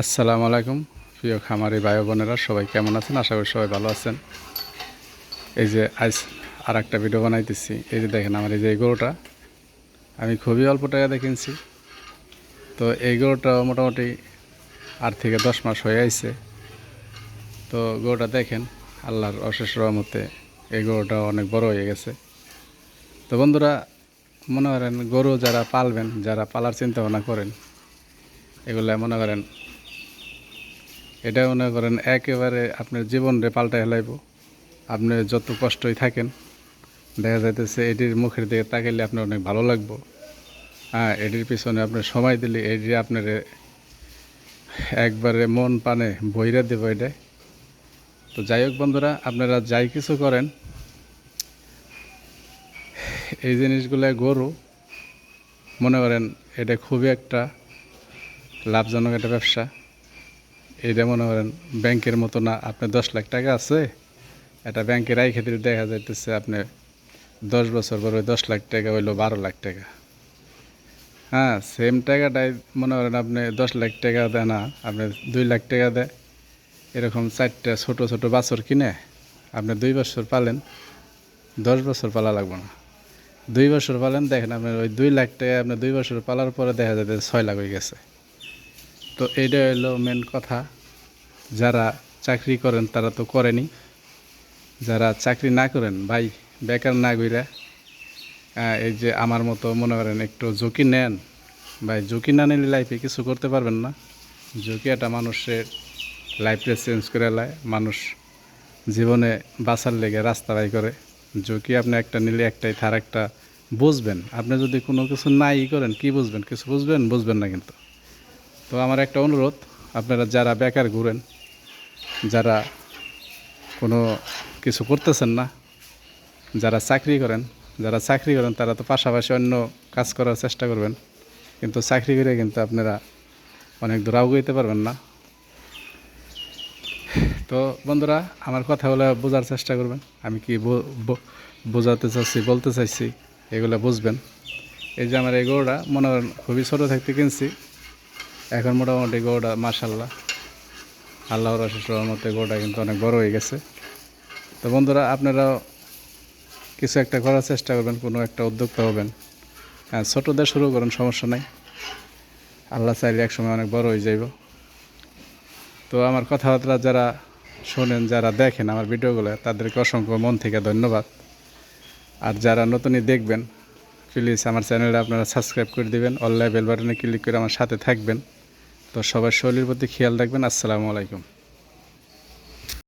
আসসালামু আলাইকুম। প্রিয় খামারি ভাই বোনেরা, সবাই কেমন আছেন? আশা করি সবাই ভালো আছেন। এই যে আজ আর একটা ভিডিও বানাইতেছি। এই যে দেখেন আমার এই যে এই গরুটা, আমি খুবই অল্প টাকা কিনছি। তো এই গরুটা মোটামুটি আট থেকে দশ মাস হয়ে আইছে। তো গরুটা দেখেন, আল্লাহর অশেষ রহমতে এই গরুটা অনেক বড় হয়ে গেছে। তো বন্ধুরা, মনে করেন গরু যারা পালবেন, যারা পালার চিন্তা ভাবনা করেন, এগুলো মনে করেন এটা মনে করেন একেবারে আপনার জীবনরে পাল্টায় হেলাইব আপনি যত কষ্টই থাকেন, দেখা যাইতেছে এটির মুখের দিকে তাকাইলে আপনার অনেক ভালো লাগবো। হ্যাঁ এটির পিছনে আপনি সময় দিলে এটি আপনার একবারে মন পানে বইরা দেবো এটা। তো যাই হোক বন্ধুরা, আপনারা যাই কিছু করেন, এই জিনিসগুলো গরু, মনে করেন এটা খুবই একটা লাভজনক একটা ব্যবসা। এটা মনে করেন ব্যাংকের মতো না, আপনার দশ লাখ টাকা আছে, এটা ব্যাংকে রাইখে দিলে দেখা যাইতেছে আপনি দশ বছর পরে দশ লাখ টাকা হইল বারো লাখ টাকা। হ্যাঁ সেম টাকাটাই মনে করেন আপনি দশ লাখ টাকা দেয় না, আপনি দুই লাখ টাকা দেয়। এরকম চারটা ছোট ছোট বাছর কিনে আপনি দুই বছর পালেন, দশ বছর পালা লাগবে না। দুই বছর পালেন, দেখেন আপনার ওই দুই লাখ টাকা আপনি দুই বছর পালার পরে দেখা যাবে ছয় লাখ হয়ে গেছে। তো এইটা হলো মেন কথা। যারা চাকরি করেন, তারা তো করেনি। যারা চাকরি না করেন, ভাই, বেকার না গইরা এই যে আমার মতো মনে করেন একটু ঝুঁকি নেন। ভাই, ঝুঁকি না নিলে লাইফে কিছু করতে পারবেন না। ঝুঁকি একটা মানুষের লাইফে চেঞ্জ করে লায়। মানুষ জীবনে বাঁচার লেগে রাস্তা বাই করে। ঝুঁকি আপনি একটা নিলে একটাই থার একটা বুঝবেন। আপনি যদি কোনো কিছু নাই করেন, কি বুঝবেন? কিছু বুঝবেন? বুঝবেন না কিন্তু। তো আমার একটা অনুরোধ, আপনারা যারা বেকার ঘুরেন, যারা কোনো কিছু করতেছেন না, যারা চাকরি করেন, যারা চাকরি করেন, তারা তো পাশাপাশি অন্য কাজ করার চেষ্টা করবেন। কিন্তু চাকরি করে কিন্তু আপনারা অনেক দূর আগাইতে পারবেন না। তো বন্ধুরা, আমার কথা কথাগুলো বোঝার চেষ্টা করবেন। আমি কি বোঝাতে চাচ্ছি, বলতে চাইছি, এগুলো বুঝবেন। এই যে আমার এই গরুটা, মনে করেন খুবই ছোটো থাকতে কিনছি। এখন মোটামুটি গরুটা মার্শাল্লাহ আল্লাহর অশেষ রহমতে গোটা কিন্তু অনেক বড় হয়ে গেছে। তো বন্ধুরা আপনারাও কিছু একটা করার চেষ্টা করবেন, কোনো একটা উদ্যোক্তা হবেন। হ্যাঁ ছোটোদের শুরু করেন, সমস্যা নাই। আল্লাহ চাইলে একসময় অনেক বড় হয়ে যাইব। তো আমার কথাবার্তা যারা শোনেন, যারা দেখেন আমার ভিডিওগুলো, তাদেরকে অসংখ্য মন থেকে ধন্যবাদ। আর যারা নতুনই দেখবেন প্লিজ আমার চ্যানেলটা আপনারা সাবস্ক্রাইব করে দিবেন অনলাইন বেল বাটনে ক্লিক করে আমার সাথে থাকবেন। তো সবার শরীরের প্রতি খেয়াল রাখবেন। আসসালামু আলাইকুম।